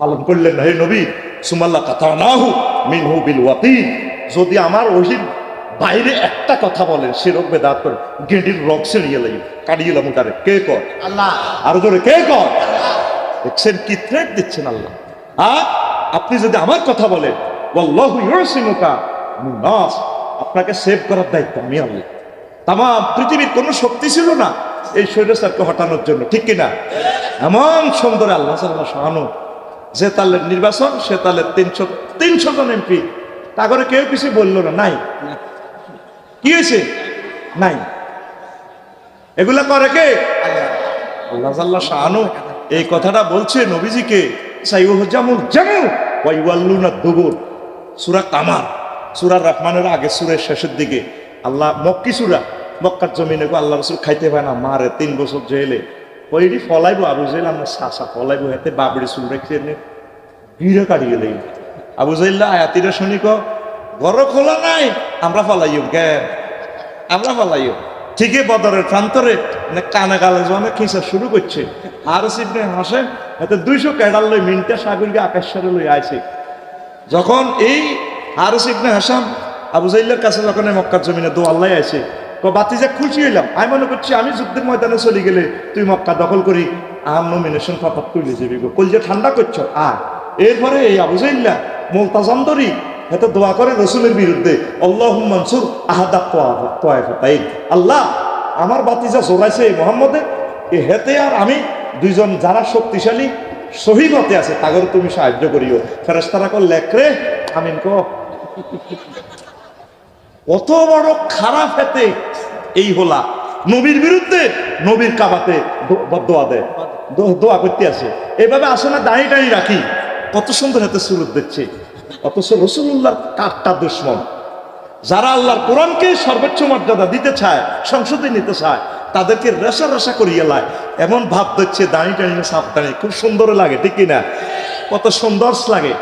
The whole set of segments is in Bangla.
পালন করলেন না। হে নবী সুমাল্লা কথা না হু মিনহু বিল ওয়াতি যদি আমার ওহির বাইরে একটা কথা বলেন সে রোগ বেদাত করে গেঁডির রক ছিঁড়িয়ে লাগে কাটিয়ে লাম তারে কে কর আল্লাহ। আরও জোরে কে কর দেখছেন কি থ্রেট দিচ্ছেন আল্লাহ? আর আপনি যদি আমার কথা বলেন ওয়াল্লাহু ইউসিমুকা নাস আপনাকে সেভ করার দায়িত্ব আমি আল্লাহ। তাম পৃথিবীর কোনো শক্তি ছিল না এই স্বৈরাচারকে হটানোর জন্য ঠিক কিনা? এমন সুন্দর আল্লাহ সাল্লাহ সহানু যে তালের নির্বাচন সে তালের তিনশো তিনশো জন এমপি। তা করে কেউ কিছু বলল না নাই। কি হয়েছে? নাই। এগুলা করে কে? আল্লাহ আল্লাহ শাহানু। এই কথাটা বলছে নবীজিকে সাইউজামুল জামু ওয়াইওয়াল্লুনা দুবুর। সূরা কামার সূরা রহমানের আগে সূরের শেষের দিকে। আল্লাহ মক্কি সূরা মক্কার জমিনে আল্লাহ রাসূল খাইতে পায় না মারে তিন বছর জেলে। ওইটি ফলাইবো, আবু জাইল আমরা সাসা ফলাইবো হাতে বাবড়ি চুল রেখে ভিড়ে কাটিয়ে দেই আবু জাইল্লা আয়াতিরা শুনি ক ঘর খোলা নাই, আমরা ফলাইও কে? আমরা ফলাইও ঠিকই বদরের প্রান্তরে কানে গালে জনে খিঁচা শুরু করছে। আর সিপনে হাসে এতে দুইশো ক্যাডাল লই মিনটা সাগরকে আকাশের লই আইছে। যখন এই হারস ইবনে হাসাম আবু জাইল্লার কাছে যখন মক্কার জমিনে দো আল্লাহ আছে ক বাতি যা খুশি হইলাম। আমি মনে করছি, আমি যুদ্ধের ময়দানে চলে গেলে তুই মক্কা দখল করি, আম নমিনেশন ফাপাত করলে যাবি গো। কলজে ঠান্ডা করছ? আ এরপরে এই আবু জাইল্লা মোলতাজন্দরি এত দোয়া করে রসুলের বিরুদ্ধে আল্লাহ মনসুর আহাদা তোয়াই আল্লাহ, আমার বাতিজা জোরাইছে এই মোহাম্মদে। এ হেতে আর আমি দুইজন যারা শক্তিশালী সহিমতে আছে, তাগর তুমি সাহায্য করিও। ফেরেস্তারা কর লেখরে আমিন ক। কত বড় খারাপ হেতে এই হোলা। নবীর বিরুদ্ধে নবীর কাবাতে দোয়া দেয়। দোয়া করতে আসে। এভাবে আসে না, দাঁড়িয়ে দাঁড়িয়ে রাখি। কত সুন্দর হাতে সুরত দিচ্ছে অথচ রসুল্লাহর কাঠটা দুশ্মন। যারা আল্লাহর কোরআনকে সর্বোচ্চ মর্যাদা দিতে চায় সংসদে নিতে চায়, তাদেরকে রেশা রেশা করিয়ে লায়। এমন ভাব দিচ্ছে দাঁড়িয়ে দাঁড়িয়ে সাপ দাঁড়িয়ে খুব সুন্দর লাগে, ঠিক না কত সুন্দর লাগে।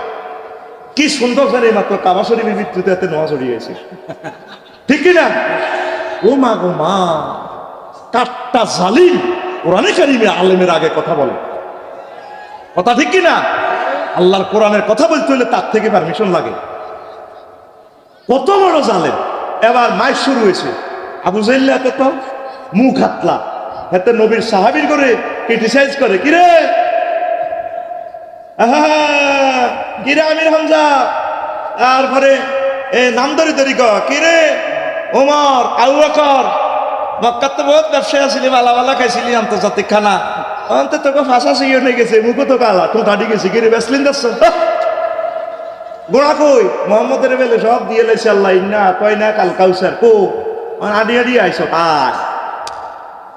কি সুন্দর জানি মাত্র কাবা শরীফের মৃত্যুতে এতে নোয়া জড়িয়েছে ঠিক না? ও মা গো মা কাটটা জালিম কোরআনে কারিমে আলেমের আগে কথা বলে। কথা ঠিক কি না? আল্লাহর কোরআনের কথা বলতে হলে তার থেকে পারমিশন লাগে। কত বড় জালেম। এবার মাইক শুরু হয়েছে। আবু জাইল্লাতে তো মুখ হাতলা। হাতে নবীর সাহাবির করে ক্রিটিসাইজ করে। কিরে আহা, কিরে আমির হামজা? তারপরে, এ নাম ধরি ধরি ক? কিরে? ওমর, আবু বকর। মক্কার তো বহুত ব্যবসায়ী আসিলি বালা বালা খাইছিলি আন্তর্জাতিক খানা অন্ত তোকে ফাঁসা সিগিয়ে নিয়ে গেছে, মুখো তো কালা তো দাঁড়িয়ে গেছে। কিরে বেসলিন যাচ্ছ গোড়া কই? মোহাম্মদের বেলে সব দিয়ে লেছে আল্লাহ, ইন্না কয় না কাল কাউসার কো আডি আডি আইসো আয়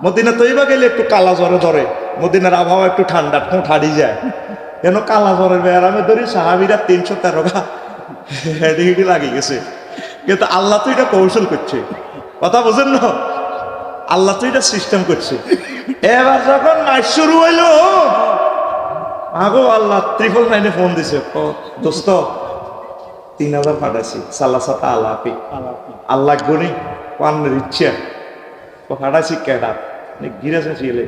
মদিনা তৈবা গেলে একটু কালা জ্বরে ধরে মদিনার আবহাওয়া একটু ঠান্ডা ঠোঁট হারিয়ে যায়। কেন কালা জ্বরের ব্যায়ামে ধরি সাহাবিরা তিনশো তেরো গা। হেঁটে হেঁটে লাগিয়ে গেছে। কিন্তু আল্লাহ তো এটা কৌশল করছে। কথা বোঝেন না? আল্লাহ তো এটা সিস্টেম করছে। এবার যখন মাস শুরু হইল আগো আল্লাহ ত্রিপল নাইনে ফোন দিছে। ও দোস্ত, তিন হাজার পাঠাইছি। সাল্লা সাতা আল্লাহ আপি আল্লাহ গনি পান্নের ইচ্ছা। ও পাঠাইছি কেডা ঘিরে ছিলে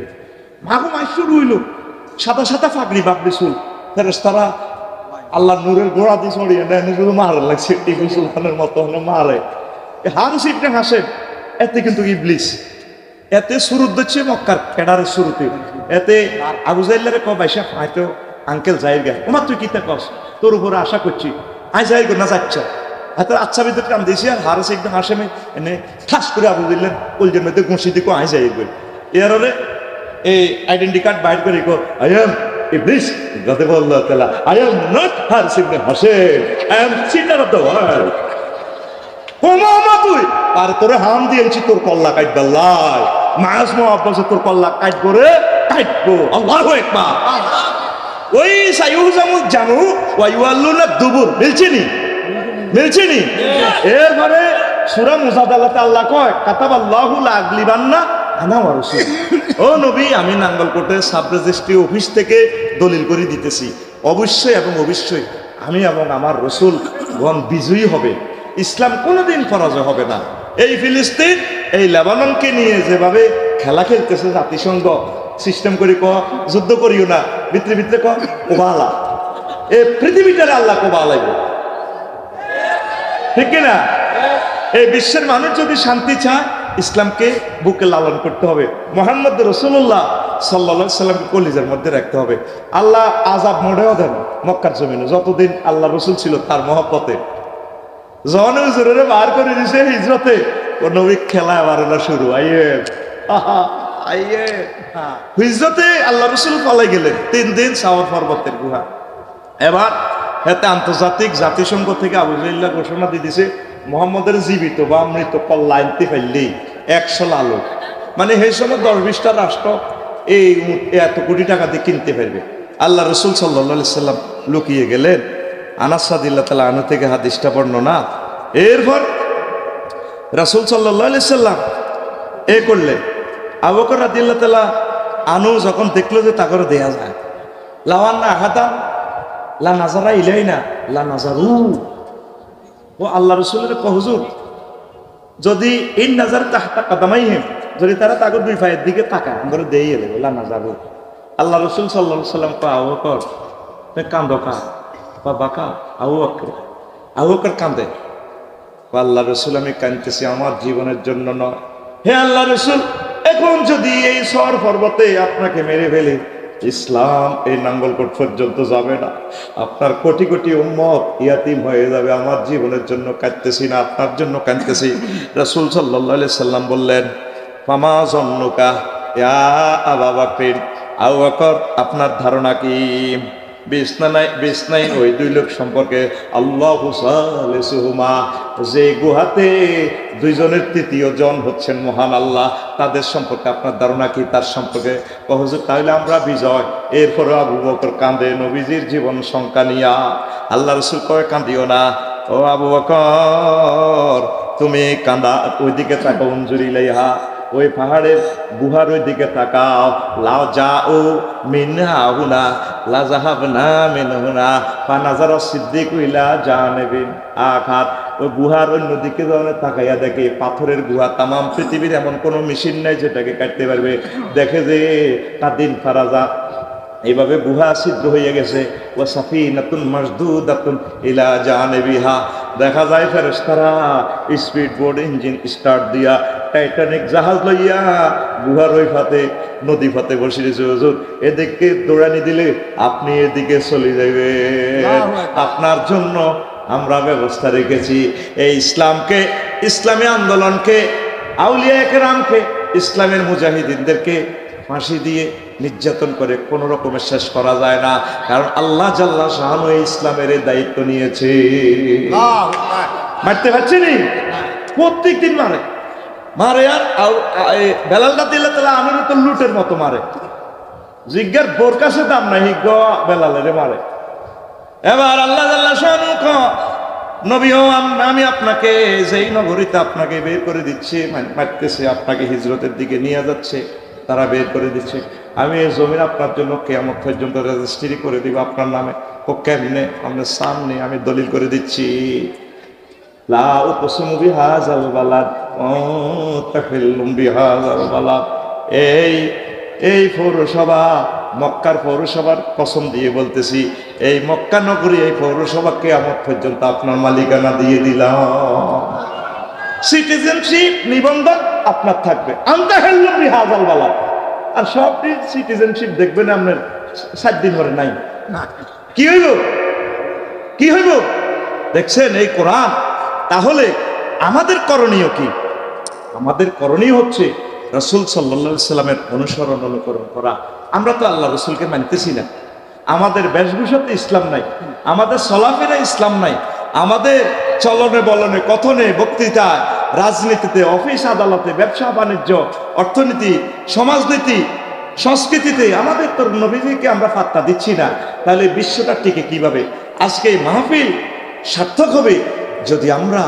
মাগো মাস শুরু হইল। সাদা সাদা ফাকরি বাপরি চুল। তারা আল্লাহ নূরের গোড়া দিয়ে ছড়িয়ে নেয় শুধু মারে লাগছে টিপু সুলতানের মতো হলে মারে। হার সিপটে হাসে এতে কিন্তু ইবলিস, এতে শুরুত দিচ্ছে মক্কার কেডারের শুরুতে এতে আবু জাইল্লারে ক বাইসা হয়তো আঙ্কেল যাই গে ওমা, তুই কিতা কস? তোর উপরে আশা করছি। আই গো, না যাচ্ছা। হাতের আচ্ছা ভিতরে কাম দিয়েছি, আর হারসে একদম হাসে হাসেমে এনে ঠাস করে আবু দিলেন কলজের মধ্যে ঘুষি দিকো আই যাই গো। এর এই আইডেন্টি কার্ড বাইর করে গো আই এম ইবলিস গদব আল্লাহ তাআলা আই এম নট হারস ইবনে Hashem I am cheater of the world হোমা মা তুই। আর তোরে হাম দিয়েছি তোর কল্লা কাট দাল্লাই মায়াস মো আব্বাসে তোর কল্লা কাট করে কাটবো আল্লাহু আকবার। ওই সাইউজামুল জানু ওয়াইওয়াল্লুনা দুবুর। মিলছে নি মিলছে। নি এরপরে সূরা মুজাদালাতে আল্লাহ কয় কাতাবাল্লাহু লাগলিবান্না আনা ওয়া ও নবী, আমি নাঙ্গলকোটে সাব রেজিস্ট্রি অফিস থেকে দলিল করে দিতেছি। অবশ্যই এবং অবশ্যই আমি এবং আমার রসুল গণ বিজয়ী হবে। ইসলাম কোনোদিন পরাজয় হবে না। এই ফিলিস্তিন, এই লেবাননকে নিয়ে যেভাবে খেলা খেলতেছে জাতিসংঘ সিস্টেম করে ক যুদ্ধ করিও না, ভিতরে ভিতরে ক ওবালা এই পৃথিবীটারে আল্লাহ কোবা লাগবে ঠিক না এই বিশ্বের মানুষ যদি শান্তি চায় ইসলামকে বুকে লালন করতে হবে। মোহাম্মদ রসুল্লাহ সাল্লা সাল্লামকে কলিজার মধ্যে রাখতে হবে। আল্লাহ আজাব মোড়েও দেন মক্কার জমিনে। যতদিন আল্লাহ রসুল ছিল তার মহব্বতে। জন হুজুরে বার করে দিছে হিজরতে। ও নবী খেলা আবার শুরু। আইয়ে। আইয়ে। হিজরতে আল্লাহ রসুল পালাই গেলেন। তিন দিন সাওয়ার পর্বতের গুহা। এবার এতে আন্তর্জাতিক জাতিসংঘ থেকে আবু ঘোষণা দিয়ে দিছে মোহাম্মদের জীবিত বা মৃত কল্লা আনতে একশো লালক মানে সেই সময় দশ বিশটা রাষ্ট্র এই এত কোটি টাকা দিয়ে কিনতে পারবে। আল্লাহ রসুল সাল্লা সাল্লাম লুকিয়ে গেলেন আনাসাদিল্লা তালা আনু থেকে হাদিসটা বর্ণনা। এরপর রাসুল সাল্লাহ সাল্লাম এ করলেন আবকর রাদিল্লা তালা আনু যখন দেখল যে তাকে দেয়া যায় লাওয়ান না আহাতাম লা নাজারা ইলাই না লা নাজারু ও আল্লাহ রসুলের কহজুর যদি ইন নাজার তাহতা কাদামাই হেম যদি তারা তাকে দুই পায়ের দিকে তাকায় আমরা দেই এলে লা নাজারু আল্লাহ রসুল সাল্লাহ সাল্লাম কা বকর, তুমি কান্দো কা বা বাকা আবু বকর। আবু বকর কান্দে। আল্লাহ রসুল, আমি কাঁদতেছি, আমার জীবনের জন্য নয়। হে আল্লাহ রসুল, এখন যদি এই সর পর্বতে আপনাকে মেরে ফেলে ইসলাম এই নাঙ্গলকোট পর্যন্ত যাবে না। আপনার কোটি কোটি উম্মত ইয়াতিম হয়ে যাবে। আমার জীবনের জন্য কাঁদতেছি না, আপনার জন্য কাঁদতেছি। রসুল সাল্লাহ সাল্লাম বললেন মামা জন্নকা ইয়া ফির আউ আপনার ধারণা কি? বিছনাই ওই দুই লোক সম্পর্কে আল্লাহ সুহুমা যে গুহাতে দুইজনের তৃতীয় জন হচ্ছেন মহান আল্লাহ, তাদের সম্পর্কে আপনার ধারণা কি? তার সম্পর্কে কহজুর তাহলে আমরা বিজয়। এরপরে আবু বকর কান্দে নবীজির জীবন সংখ্যা নিয়া। আল্লাহ রসুল কয়ে কান্দিও না। ও আবু বকর, তুমি কান্দা ওইদিকে তাকে অঞ্জুরি লাইহা ওই পাহাড়ের গুহার ওই দিকে তাকাও। লাও যা ও মিনহা হুনা, লা জাহাব না মিনহুনা পানাজার সিদ্দিক উইলা যা নেবেন আঘাত। ওই গুহার অন্য দিকে যখন তাকাইয়া দেখে পাথরের গুহা তামাম পৃথিবীর এমন কোনো মেশিন নাই যেটাকে কাটতে পারবে। দেখে যে তার দিন ফারাজা। এইভাবে গুহা ছিদ্র হয়ে গেছে। ও সাফি নতুন মজদুদ নতুন ইলা জানে বিহা দেখা যায় ফেরেস্তারা স্পিড বোর্ড ইঞ্জিন স্টার্ট দিয়া টাইটানিক জাহাজ লইয়া গুহার ওই ফাতে নদী ফাতে বসে দিয়েছে হুজুর। এদিকে দৌড়ানি দিলে আপনি এদিকে চলে যাবে আপনার জন্য আমরা ব্যবস্থা রেখেছি। এই ইসলামকে ইসলামী আন্দোলনকে আউলিয়া একরামকে ইসলামের মুজাহিদিনদেরকে ফাঁসি দিয়ে নির্যাতন করে কোনো রকমের শেষ করা যায় না। কারণ আল্লাহ জাল্লাহ শাহানু ইসলামের এই দায়িত্ব নিয়েছে। মারতে পারছি নি প্রত্যেক দিন মারে। মারে আর বেলালটা দিলে তাহলে আমির তো লুটের মতো মারে। জিজ্ঞার বোর দাম নাই বেলালেরে মারে। এবার আল্লাহ জাল্লাহ শাহানু ক, নবী ও, আমি আপনাকে যেই নগরীতে আপনাকে বের করে দিচ্ছি মারতেছে, আপনাকে হিজরতের দিকে নিয়ে যাচ্ছে, তারা বের করে দিচ্ছে। আমি এই জমিন আপনার জন্য কেয়ামত পর্যন্ত রেজিস্ট্রি করে দিব আপনার নামে। ও কেমনে? আপনার সামনে আমি দলিল করে দিচ্ছি। লা উকসিমু বিহাযাল বালাদ। এই এই পৌরসভা মক্কার পৌরসভার কসম দিয়ে বলতেছি এই মক্কা নগরী এই পৌরসভা কেয়ামত পর্যন্ত আপনার মালিকানা দিয়ে দিলাম। সিটিজেনশিপ নিবন্ধন আপনার থাকবে। আন্তা হেল্লুম বিহাযাল বালাদ আর সব সিটিজেনশিপ দেখবেন আপনার সাত দিন ধরে নাই। কি হইব? কি হইব? দেখছেন এই কোরআন? তাহলে আমাদের করণীয় কি? আমাদের করণীয় হচ্ছে রসুল সাল্লা সাল্লামের অনুসরণ অনুকরণ করা। আমরা তো আল্লাহ রসুলকে মানতেছি না। আমাদের বেশভূষাতে ইসলাম নাই, আমাদের চলাফেরা ইসলাম নাই, আমাদের চলনে বলনে, কথনে, বক্তৃতায়, রাজনীতিতে, অফিস, আদালতে, ব্যবসা, বাণিজ্য, অর্থনীতি, সমাজনীতি, সংস্কৃতিতে আমাদের তো নবীজিকে আমরা পাত্তা দিচ্ছি না। তাহলে বিশ্বটা টিকে কীভাবে? আজকে এই মাহফিল সার্থক হবে যদি আমরা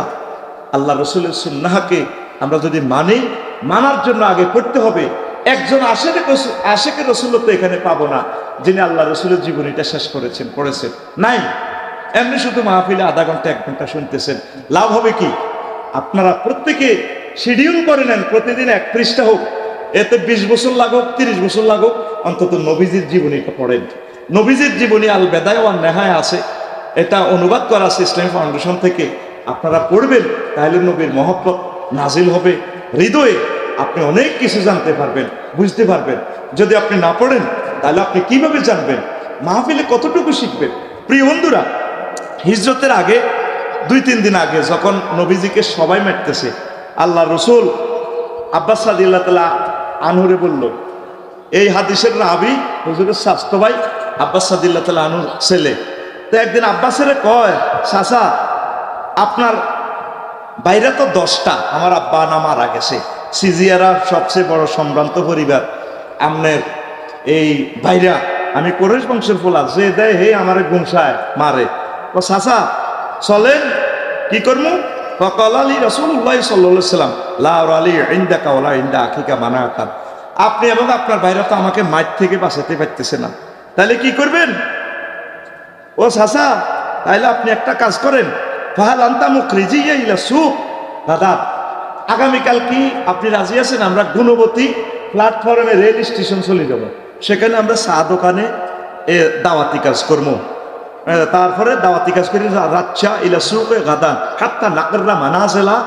আল্লাহ রসুলের সুন্নাহাকে আমরা যদি মানি, মানার জন্য আগে করতে হবে। একজন আশেক আশেকের রসুল তো এখানে পাবো না, যিনি আল্লাহ রসুলের জীবনীটা শেষ করেছেন, পড়েছেন। নাই, এমনি শুধু মাহফিলে আধা ঘণ্টা, এক ঘণ্টা শুনতেছেন। লাভ হবে কি? আপনারা প্রত্যেকে শিডিউল করে নেন, প্রতিদিন এক পৃষ্ঠা হোক। এতে বিশ বছর লাগুক, তিরিশ বছর লাগুক, অন্তত নবীজির জীবনীটা পড়েন। নবীজির জীবনী আল বেদায় ওয়ান নেহায় আছে। এটা অনুবাদ করা আছে ইসলামী ফাউন্ডেশন থেকে। আপনারা পড়বেন, তাহলে নবীর মহব্বত। নাজিল হবে। হৃদয়ে আপনি অনেক কিছু জানতে পারবেন, বুঝতে পারবেন। যদি আপনি না পড়েন, তাহলে আপনি কীভাবে জানবেন? মাহফিলে কতটুকু শিখবেন? প্রিয় বন্ধুরা, হিজরতের আগে, দুই, তিন দিন আগে যখন নবীজিকে সবাই মারতেছে, আল্লাহ রসুল আব্বাস সাদিল্লা তালা আনহুরে বলল, এই হাদিসের রাবি হুজুরের স্বাস্থ্য ভাই আব্বাস সাদিল্লা তালা আনুর ছেলে। তো একদিন আব্বাসের কয়, চাচা, আপনার বাইরে তো দশটা। আমার আব্বা না মারা গেছে সিজিয়ারা সবচেয়ে বড় সম্ভ্রান্ত পরিবার। আমনের এই বাইরা আমি কোরেশ বংশের ফোলা, যে দেয় হে আমারে গুমসায়, মারে। ও চাচা, চলেন, কি করব ফকল আলী রসুল্লাহ সাল্লাহ সাল্লাম লাউর আলী ইন্দা কাওলা ইন্দা আখিকা মানা আকার আপনি এবং আপনার বাইরে তো আমাকে মাঠ থেকে বাঁচাতে পারতেছে না। তাহলে কি করবেন? ও সাসা তাইলে আপনি একটা কাজ করেন ফাহাল আন্তা মুখরিজি ইলা সুখ। দাদা, আগামীকাল কি আপনি রাজি আছেন? আমরা গুণবতী প্ল্যাটফর্মে রেল স্টেশন চলে যাব। সেখানে আমরা চা দোকানে এ দাওয়াতি কাজ করব। তারপরে দাওয়াতি কাজ করি রাচ্চা ইলা সুকে গাদান হাত্তা নাকররা মানাজেলা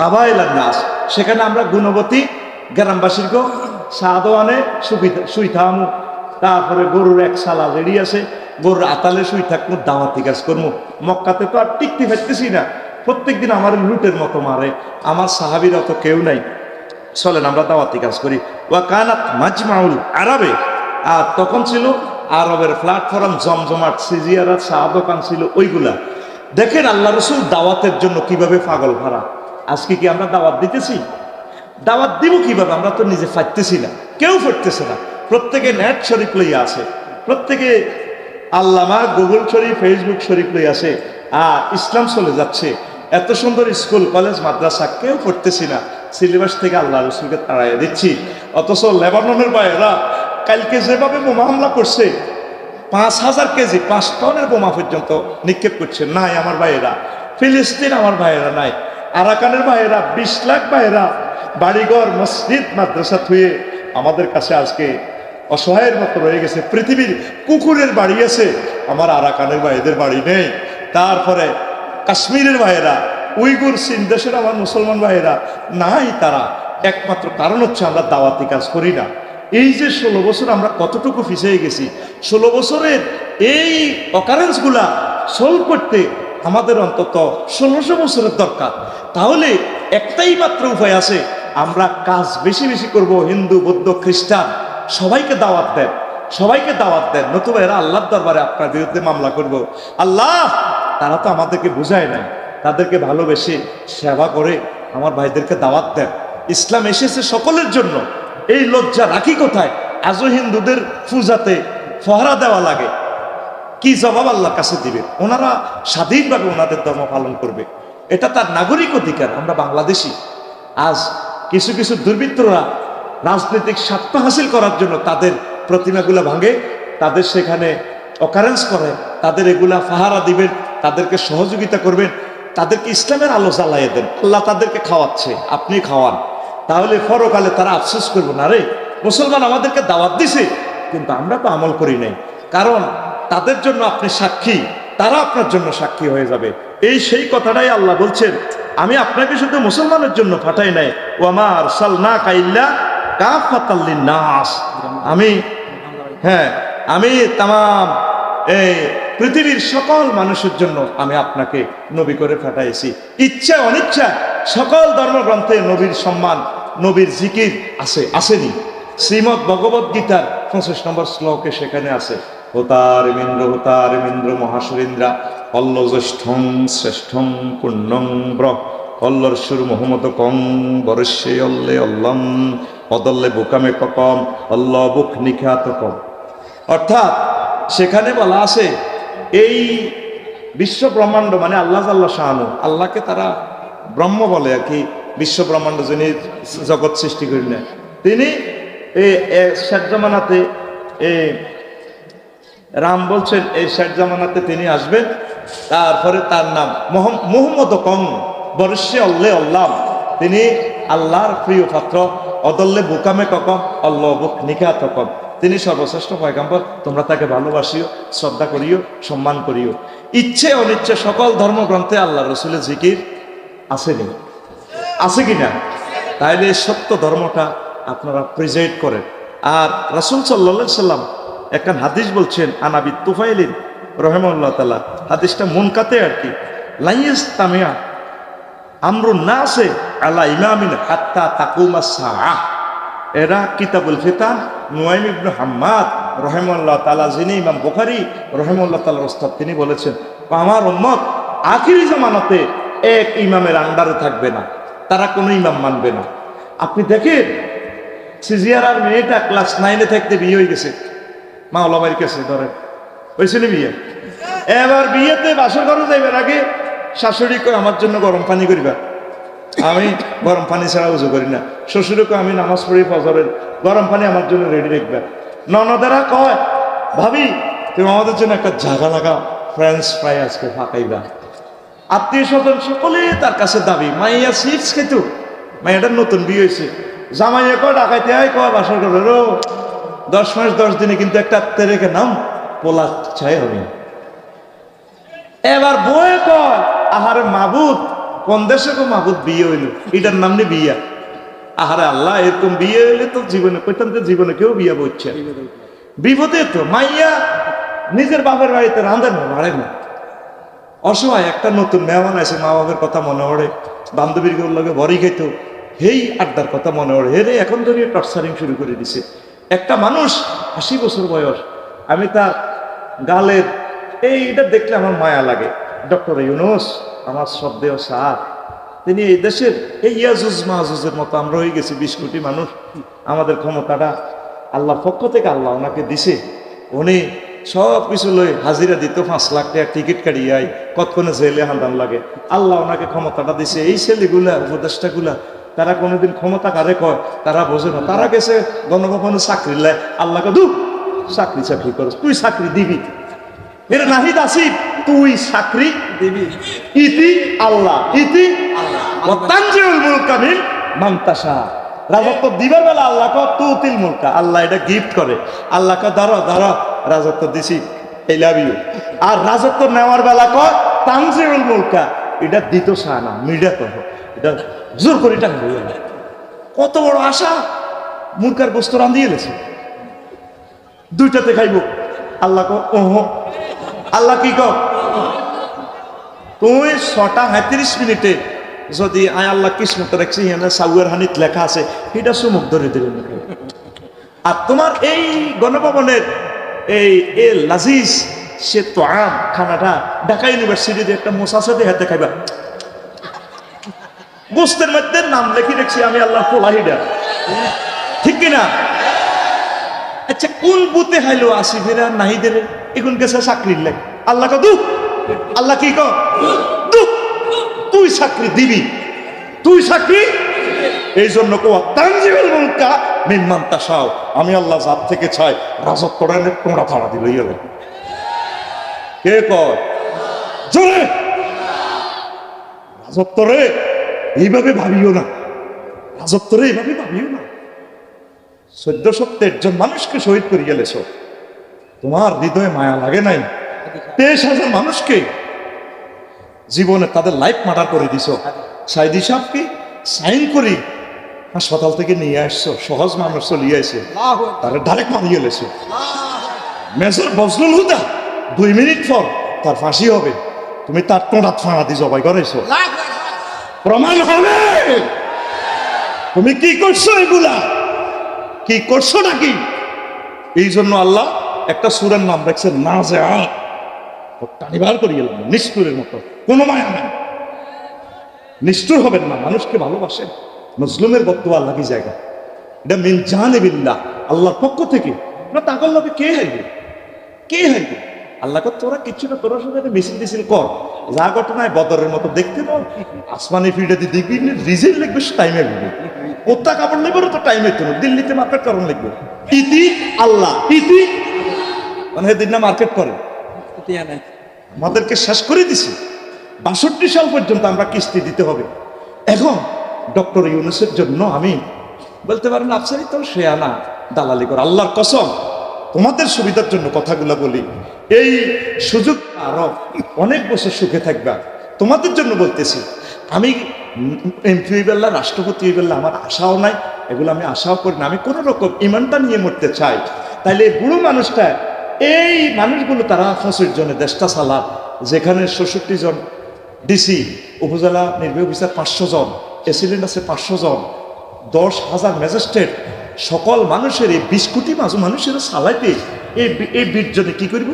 কাবাইলার নাস। সেখানে আমরা গুণবতী গ্রামবাসীর গ্রামবাসীকে সাদোয়ানে সুবিধা শুই থামু তারপরে গরুর এক সালা রেডি আছে, গরুর আতালে শুই থাকব, দাওয়াতি কাজ করব। মক্কাতে তো আর টিকতে পারতেছি না। প্রত্যেক দিন আমার লুটের মতো মারে। আমার সাহাবির অত কেউ নাই। চলেন, আমরা দাওয়াতি কাজ করি। ওয়া কানাত মাজমাউল আরবে। আর তখন ছিল আরবের প্ল্যাটফর্ম জমজমাট সিজিয়ারা চা দোকান ছিল, ওইগুলা। দেখেন আল্লাহ রসুল দাওয়াতের জন্য কীভাবে পাগল ভাড়া। আজকে কি আমরা দাওয়াত দিতেছি? দাওয়াত দিব কীভাবে? আমরা তো নিজে ফাটতেছি না। কেউ ফাটতেছে না। প্রত্যেকে নেট শরীফ লইয়া আছে। প্রত্যেকে আল্লামা গুগল শরীফ, ফেসবুক শরীফ লইয়া আছে। আর ইসলাম চলে যাচ্ছে। এত সুন্দর স্কুল, কলেজ, মাদ্রাসা কেউ পড়তেছি না। সিলেবাস থেকে আল্লাহ রসুলকে তাড়াইয়া দিচ্ছি। অথচ লেবাননের বাইরা কালকে যেভাবে বোমা হামলা করছে, পাঁচ হাজার কেজি, পাঁচ টনের বোমা পর্যন্ত নিক্ষেপ করছে। নাই আমার ভাইয়েরা। ফিলিস্তিন আমার ভাইয়েরা নাই। আরাকানের ভাইয়েরা, বিশ লাখ ভাইয়েরা বাড়িঘর, মসজিদ, মাদ্রাসা থুয়ে আমাদের কাছে আজকে অসহায়ের মতো রয়ে গেছে। পৃথিবীর কুকুরের বাড়ি আছে। আমার আরাকানের ভাইদের বাড়ি নেই। তারপরে কাশ্মীরের ভাইয়েরা, উইগুর চীন দেশের আমার মুসলমান ভাইয়েরা, নাই তারা। একমাত্র কারণ হচ্ছে আমরা দাওয়াতি কাজ করি না। এই যে ষোলো বছর আমরা কতটুকু ফিসে গেছি, ষোলো বছরের এই অকারেন্সগুলা সলভ করতে আমাদের অন্তত ষোলোশো বছরের দরকার। তাহলে একটাই মাত্র উপায় আছে, আমরা কাজ বেশি বেশি করব হিন্দু, বৌদ্ধ, খ্রিস্টান। সবাইকে দাওয়াত দেন, সবাইকে দাওয়াত দেন। নতুবা এরা আল্লাহর দরবারে আপনার বিরুদ্ধে মামলা করব। আল্লাহ! তারা তো আমাদেরকে বুঝায় নাই, তাদেরকে ভালোবেসে সেবা করে আমার ভাইদেরকে দাওয়াত দেন। ইসলাম এসেছে সকলের জন্য। এই লজ্জা রাখি কোথায়? আজও হিন্দুদের পূজাতে ফহরা দেওয়া লাগে। কি জবাব আল্লাহর কাছে দিবে? ওনারা স্বাধীনভাবে ওনাদের ধর্ম পালন করবে। এটা তার নাগরিক অধিকার, আমরা বাংলাদেশি। আজ কিছু কিছু দুর্বৃত্তরা রাজনৈতিক স্বার্থ হাসিল করার জন্য তাদের প্রতিমাগুলো ভাঙে, তাদের সেখানে অকারেন্স করে, তাদের এগুলা ফাহারা দিবেন, তাদেরকে সহযোগিতা করবেন, তাদেরকে ইসলামের আলো জ্বালাইয়ে দেন। আল্লাহ তাদেরকে খাওয়াচ্ছে, আপনি খাওয়ান। তাহলে পরকালে তারা আফসোস করব, না রে, মুসলমান আমাদেরকে দাওয়াত দিছে, কিন্তু আমরা তো আমল করি নাই। কারণ তাদের জন্য আপনি সাক্ষী, তারা আপনার জন্য সাক্ষী হয়ে যাবে। এই সেই কথাটাই আল্লাহ বলছেন, আমি আপনাকে শুধু মুসলমানের জন্য ফাটাই নাই। ও আমার সালনা কাইল্লা আমি হ্যাঁ আমি তাম এই পৃথিবীর সকল মানুষের জন্য আমি আপনাকে নবী করে ফাটাইছি ইচ্ছা অনিচ্ছা সকল ধর্মগ্রন্থে নবীর সম্মান, নবীর জিকির আছে, আসেনি। শ্রীমৎ ভগবত গীতার পঁচিশ নম্বর শ্লোকে সেখানে আছে, হোতার মিন্দ্র হোতার মিন্দ্র মহাসুরিন্দ্রা, অল্ল জ্যেষ্ঠং শ্রেষ্ঠং পুণ্যং ব্র অল্লর সুর মোহাম্মদ কং বরস্যে অল্লে অল্লম অদল্লে বুকামে ককম অল্ল বুক নিখ্যাত কম। অর্থাৎ সেখানে বলা আছে, এই বিশ্ব ব্রহ্মাণ্ড মানে আল্লাহ আল্লাহ শাহানু, আল্লাহকে তারা ব্রহ্ম বলে আর কি বিশ্ব ব্রহ্মাণ্ড যিনি জগৎ সৃষ্টি করিলেন। তিনি শেষ জামানাতে এই রাম বলছেন, এই শেষ জামানাতে তিনি আসবেন, তারপরে তার নাম মোহাম- মুহাম্মদ কং, বরস্যে অল্লে অল্লাম। তিনি আল্লাহর প্রিয় পাত্র। অদল্লে বুকামে ককম অল্ল বুক নিকাত কম তিনি সর্বশ্রেষ্ঠ পয়গাম্বর, তোমরা তাকে ভালোবাসিও, শ্রদ্ধা করিও, সম্মান করিও। ইচ্ছে অনিচ্ছে সকল ধর্মগ্রন্থে আল্লাহ রসুলের জিকির আসেনি আছে কিনা তাইলে এই সত্য ধর্মটা আপনারা প্রেজেন্ট করেন। আর রাসুল সাল্লা সাল্লাম একটা হাদিস বলছেন আনাবি তুফাইলিন রহেমুল্লাহ তালা হাদিসটা মনকাতে আর কি। লাইয়েস তামিয়া আমরুন না আছে আল্লাহ ইমামিন হাত্তা তাকুমা সাআ। এরা কিতাবুল ফিতান নুয়াইম ইবনু হাম্মাদ রহেমুল্লাহ তালা যিনি ইমাম বুখারি রহেমুল্লাহ তালার ওস্তাদ, তিনি বলেছেন, আমার উম্মত আখিরি জামানাতে এক ইমামের আন্ডারে থাকবে না, তারা কোনো ইমাম মানবে না। আপনি দেখেন সিজিয়ার আর মেয়েটা ক্লাস নাইনে থাকতে বিয়ে হয়ে গেছে। মা ওলামাইর কাছে ধরেন। হয়েছিল বিয়ে? এবার বিয়েতে বাসর ঘরে যাইবার আগে শাশুড়ি কয়, আমার জন্য গরম পানি করিবা। আমি গরম পানি ছাড়া উজু করি না। শ্বশুরকে আমি নামাজ পড়ি ফজরের। গরম পানি আমার জন্য রেডি রাখবে। ননদেরা কয়, ভাবি, তুমি আমাদের জন্য একটা জায়গা লাগা ফ্রেঞ্চ ফ্রাই আজকে ফাঁকাইবা আত্মীয় স্বজন সকলে তার কাছে দাবি, মাইয়া সিপস খেত। মাইয়াটার নতুন বিয়ে হয়েছে। জামাইয়া কয়, ডাকাইতে হয় কয়, বাসর করে রো। দশ মাস, দশ দিনে কিন্তু একটা তেরেকে নাম পোলা চাই হবে এবার বয়ে কয় আহারে মাবুদ? কোন দেশে কো মাবুদ বিয়ে হইল? এটার নাম নি বিয়া। আহারে আল্লাহ এরকম বিয়ে হইলে তো জীবনে কইতাম তো জীবনে কেউ বিয়ে বলছে বিপদে তো মাইয়া নিজের বাপের বাড়িতে রাঁধে না মারে না। অসহায় একটা নতুন মেহমান আছে মা বাবার কথা মনে পড়ে। বান্ধবীর লগে বড়ি খেত হেই আড্ডার কথা মনে পড়ে। হেরে এখন ধরিয়ে টর্চারিং শুরু করে দিছে। একটা মানুষ আশি বছর বয়স। আমি তার গালের এইটা দেখলে আমার মায়া লাগে। ডক্টর ইউনুস, আমার শ্রদ্ধেয় স্যার, তিনি এই দেশের এই ইয়াজুজ মাহাজুজের মতো আমরা হয়ে গেছি, বিশ কোটি মানুষ। আমাদের ক্ষমতাটা আল্লাহর পক্ষ থেকে আল্লাহ ওনাকে দিছে। উনি সব কিছু লই হাজিরা দিত, পাঁচ লাখ টাকা টিকিট কাটিয়ে আয়, কতক্ষণে জেলে হান্দান লাগে। আল্লাহ ওনাকে ক্ষমতাটা দিছে। এই ছেলেগুলা, উপদেষ্টাগুলা, তারা কোনোদিন ক্ষমতা কারে কয়? তারা বোঝে না। তারা গেছে গণভবনে চাকরি লাই আল্লাহকে দু চাকরি চাকরি করো। তুই চাকরি দিবি। এর নাহিদ আসিফ তুই চাকরি দিবি। ইতি আল্লাহ। ইতি মিন মান্তাসা রাজত্ব দিবার বেলা আল্লাহ ক তুতিল মুলকা। আল্লাহ এটা গিফট করে। আল্লাহ ক দাঁড়া দাঁড়া, রাজত্ব দিছি। এই লাভ ইউ আর রাজত্ব নেওয়ার বেলা ক তানজিউল মুলকা। এটা দিত সানা মিডিয়া কহ এটা জোর করে এটা কত বড় আশা। মুরকার গোস্ত রান্ধিয়ে গেছে দুইটাতে খাইব। আল্লাহ ক ওহ। আল্লাহ কি কর তুই ছটা সাঁত্রিশ মিনিটে যদি আয় আল্লাহ রাখছি এখানে সাউয়ের হানিত লেখা আছে এটা সুমুখ ধরে দিল আর তোমার এই গণভবনের এই এ লাজিজ সে তো আম খানাটা ঢাকা ইউনিভার্সিটিতে একটা হাতে খাইবা গোস্তের মধ্যে নাম লেখি দেখছি আমি আল্লাহ পোলাহিডা ঠিক কিনা? আচ্ছা কোন বুতে হাইলো আসিফের নাহিদের এখন গেছে চাকরির লেখ। আল্লাহ কদু আল্লাহ কি কর তুই চাকরি দিবি। তুই চাকরি এই জন্য আমি আল্লাহ জাত থেকে চাই, রাজত্বটা এনে তোমরা ফাড়া দিল গেলে কে কর জোরে। রাজত্ব রে, এইভাবে ভাবিও না। রাজত্ব রে, এইভাবে ভাবিও না। চোদ্দ সপ্তাহে একজন মানুষকে শহীদ করে গেলেছ তোমার হৃদয়ে মায়া লাগে নাই? তেইশ হাজার মানুষকে জীবনে তাদের লাইফ মার্ডার করে দিছ। সাইদি সাহেবকে সাইন করি হাসপাতাল থেকে নিয়ে আসছো, সহজ মানুষ চলিয়ে আসে তারা ডাইরেক্ট মারিয়ে লেছে। মেজর বজলুল হুদা, দুই মিনিট পর তার ফাঁসি হবে। তুমি তার টোঁড়াত ফাঁড়া দিয়ে জবাই করেছ প্রমাণ হবে। তুমি কি করছ এগুলা? কি করছ নাকি? এই জন্য আল্লাহ একটা সুরের নাম রাখছে না যে টানিবার করিয়ে গেলাম নিষ্ঠুরের মতো। কোনো মায়া নাই। নিষ্ঠুর হবেন না, মানুষকে ভালোবাসেন। নজলুমের বক্তব্য আল্লাহ জায়গা। এটা মিন জাহানে বিল্লাহ, আল্লাহর পক্ষ থেকে। না তাকল লোকে কে হাইবে? কে হাইবে? আল্লাহকে তোরা কিচ্ছু না, তোরা সাথে মিছিল টিছিল কর। যা ঘটনায় বদরের মতো দেখতে পাও, আসমানি ফিল্ডে দিয়ে দেখবি রিজেল লিখবে সে টাইমে লিখবে ওত্তা কাপড় লিখবে তো টাইমে তো দিল্লিতে মার্কেট করুন লিখবে ইতি আল্লাহ, ইতি। মানে সেদিন না মার্কেট করে। আমাদেরকে শেষ করে দিছি। বাষট্টি সাল পর্যন্ত আমরা কিস্তি দিতে হবে। এখন ডক্টর ইউনুসের জন্য আমি বলতে পারেন আফসারি তো সে আনা দালালি করে। আল্লাহর কসম, তোমাদের সুবিধার জন্য কথাগুলো বলি। এই সুযোগ আরও অনেক বছর সুখে থাকবা। তোমাদের জন্য বলতেছি, আমি এমপি হইবেল্লা রাষ্ট্রপতি হইবেল্লা আমার আশাও নাই, এগুলো আমি আশাও করি না। আমি কোনো রকম ইমানটা নিয়ে মরতে চাই। তাইলে এই বুড়ো মানুষটা এই মানুষগুলো তারা ফসির জন্য দেশটা চালাক যেখানে ষষট্টি জন ডিসি উপজেলা নির্বাহী অফিসার পাঁচশো জন এসিডেন্ট আছে পাঁচশো জন, দশ হাজার ম্যাজিস্ট্রেট, সকল মানুষের এই বিশ কোটি মানুষের চালাইতে এই এই বীরজনে কি করব?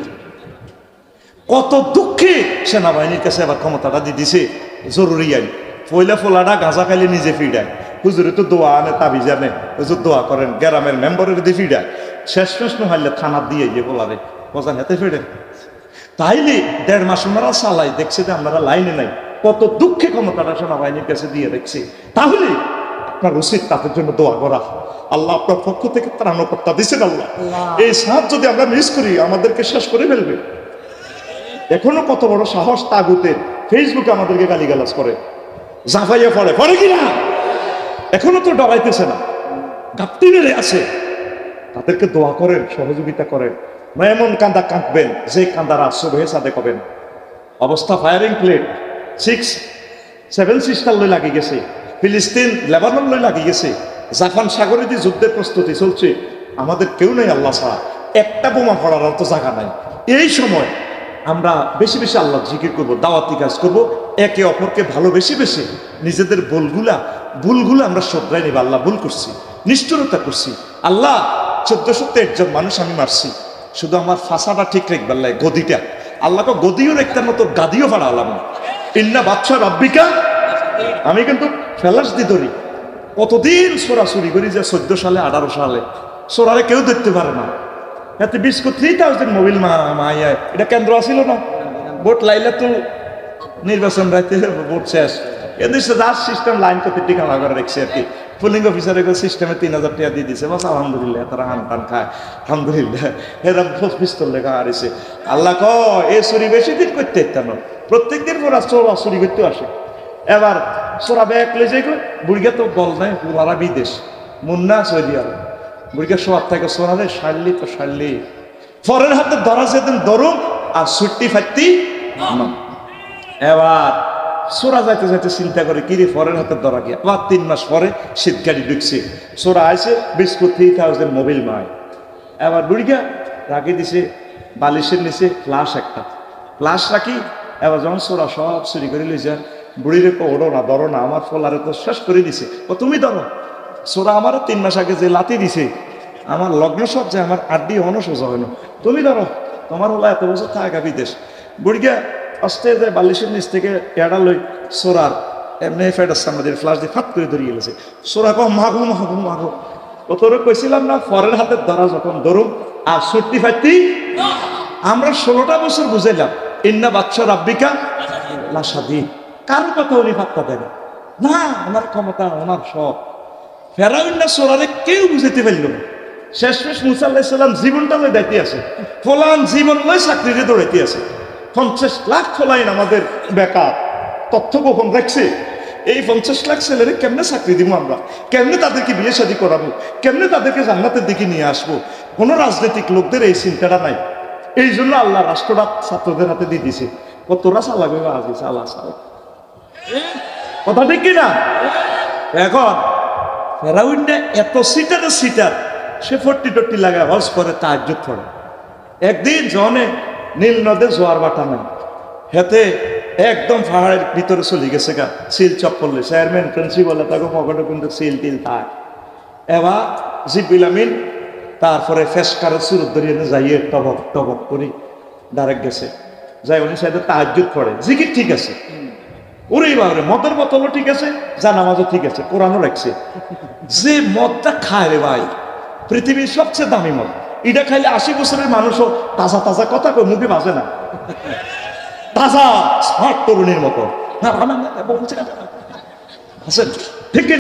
কত দুঃখে সেনাবাহিনীর কাছে আবার ক্ষমতাটা দিয়ে দিছে, জরুরি আইন। পয়লা ফোলাটা গাঁজা খাইলে নিজে ফিডায়। হুজুরে তো দোয়া আনে তাবি জানে হুজুর দোয়া করেন, গ্রামের মেম্বারের দিয়ে ফিডায়। শেষ শেষ নহলে থানা দিয়ে গিয়ে বলারে বজান হাতে ফিডেন তাইলে দেড় মাস ওনারা চালাই দেখছে যে আপনারা লাইনে নাই। কত দুঃখে ক্ষমতাটা সেনাবাহিনীর কাছে দিয়ে দেখছে। তাহলে আপনার উচিত তাদের জন্য দোয়া করা। আল্লাহ আপনার পক্ষ থেকে ত্রাণকর্তা দিচ্ছেন আল্লাহ। এই সাহায্য যদি আমরা মিস করি আমাদেরকে শেষ করে ফেলবে। এখনও কত বড় সাহস তাগুতের ফেসবুকে আমাদেরকে গালিগালাজ করে। জাফাইয়া পড়ে পড়ে কিনা? এখনও তো ডরাইতেছে না। গাপ্তি মেরে আছে। তাদেরকে দোয়া করেন, সহযোগিতা করেন। এমন কান্দা কাঁদবেন, যে কান্দারা শুভে সাদে কবেন। অবস্থা firing plate six seven sister লই লাগি গেছে, ফিলিস্তিন, লেবানন লই লাগি গেছে, জাপান সাগরে দিয়ে যুদ্ধের প্রস্তুতি চলছে, আমাদের কেউ নেই আল্লাহ ছাড়া, একটা বোমা পড়ার তো জায়গা নাই। এই সময় আমরা বেশি বেশি আল্লাহ জিকির করব, দাওয়াতি কাজ করব, একে অপরকে ভালোবেসে বেশি নিজেদের ভুলগুলা, ভুলগুলো আমরা শোধরাই নিব, আল্লাহ ভুল করছি, নিষ্ঠুরতা করছি। আল্লাহ চোদ্দশো একজন মানুষ আমি মারছি। শুধু আমার ফাঁসাটা ঠিক রাখবার লাগে, গদিটা। আল্লাহকে গদিও রাখতার মতো গাদিও ভাড়া আলাম ইন্না বাচ্চা রাব্বিকা, আমি কিন্তু ফেলাস দি ধরি। কতদিন সোরা চুরি করি যে চোদ্দ সালে, আঠারো সালে। সোরারে কেউ দেখতে পারে না। এতে বিস্কুট থ্রি থাউজেন্ড মোবিল মাইয়া এটা কেন্দ্র আসিল না? ভোট লাইলে তো নির্বাচন রাইতে ভোট শেষ। এদের যার সিস্টেম লাইন করতে টিকা লাগা রেখেছে আর কি পুলিং অফিসারের সিস্টেমে তিন হাজার টাকা দিয়ে দিছে বাস আলহামদুলিল্লাহ তারা হান টান খায় আলহামদুলিল্লাহ এরা পিস্তল লেখা হারিছে আল্লাহ ক এ চুরি বেশি দিন করতে ইত্যান্ন প্রত্যেক দিন ওরা চোরা চুরি করতে আসে এবার সোরা ব্যাগ লই যাই বুড়িগা তো বল নাই পুরারা বিদেশ মুন্না সৌদি আরব বুড়িগা সোয়ার থেকে সোনারে সারলি তো সারলি ফরের হাতে ধরা যেদিন ধরুন আর ছুট্টি ফাটতি এবার সোরা যাইতে যাইতে চিন্তা করে, কিরে, ফরের হাতে ধরা কি আবার তিন মাস পরে শীতকালি ঢুকছে। সোরা আইসে বিস্কুট থ্রি থাউজেন্ড মোবিল মায় এবার বুড়িগা রাখি দিছে, বালিশের নিচে ফ্লাশ একটা। ফ্লাশ রাখি, এবার যখন সোরা সব চুরি করে লই যান বুড়িরে কো ওড়ো না, ধরো না, আমার ফলারে তো শেষ করে দিছে। ও তুমি ধরো। সোরা আমারও তিন মাস আগে যে লাতি দিছে, আমার লগ্ন সব যে আমার আড্ডি হনো সোজা হয় না তুমি ধরো, তোমার হলো এত বছর থাকা বিদেশ। বুড়িগা আস্তে যে বালিশের নিচ থেকে এড়া লই সোরার, এমনি ফেডার সামনে ফ্লাশ দিয়ে ফাট করে ধরিয়ে গেছে সোরা কো কইছিলাম না, ফরের হাতে ধরা যখন ধরুন আর সত্যি ফাটতি আমরা ষোলোটা বছর বুঝাইলাম, ইন্না বাচ্চা রাব্বিকা লাসাদি কারোর কথা উনি পাত্তা দেন? না, ওনার ক্ষমতা, ওনার সব ফেরাউন না সোরারে কেউ বুঝাইতে পারল না। শেষ শেষ মুসা আল্লাহিসাল্লাম জীবনটা লই দাইতে আছে। ফলান জীবন লই চাকরিতে দৌড়াইতে আছে। পঞ্চাশ লাখ ফলাইন আমাদের বেকার। তথ্য গোপন রাখছে। এই পঞ্চাশ লাখ ছেলেরে কেমনে চাকরি দিব আমরা? কেমনে তাদেরকে বিয়ে শাদী করাবো? কেমনে তাদেরকে জান্নাতের দিকে নিয়ে আসব? কোনো রাজনৈতিক লোকদের এই চিন্তাটা নাই। এই জন্য আল্লাহ রাষ্ট্রটা ছাত্রদের হাতে দিয়ে দিছে। কতরা তোরা চালাবে বা আজি চালা চালা কথা ঠিক কিনা? এখন ফেরাউন্ডে এত সিটারে সিটার। সে ফর্টি টর্টি লাগায় হজ করে, তাহাজ্জুদ পড়ে। একদিন জনে নীল নদে জোয়ার বাটা নাই হেতে একদম পাহাড়ের ভিতরে চলে গেছে গা, সিল চপ্পলে চেয়ারম্যান প্রিন্সিপাল তাকে পকেটে কিন্তু সিল টিল তাই এবার জিবিল আমিন তারপরে ফেসকারে সুরত ধরিয়ে যাইয়ে টবক টবক করি ডাইরেক্ট গেছে। যাই উনি সাইডে তাহাজ্জুদ পড়ে। জিকির ঠিক আছে। ওরে বাবারে, মদের বোতলও ঠিক আছে যা নামাজও ঠিক আছে, কোরআনও রাখছে। যে মদটা খায় রে ভাই, পৃথিবীর সবচেয়ে দামি মদ। এটা খাইলে আশি বছরের মানুষও তাজা তাজা কথা কয় মুখে বাজে না। তাজা স্মার্ট তরুণীর মতো। না, ঠিক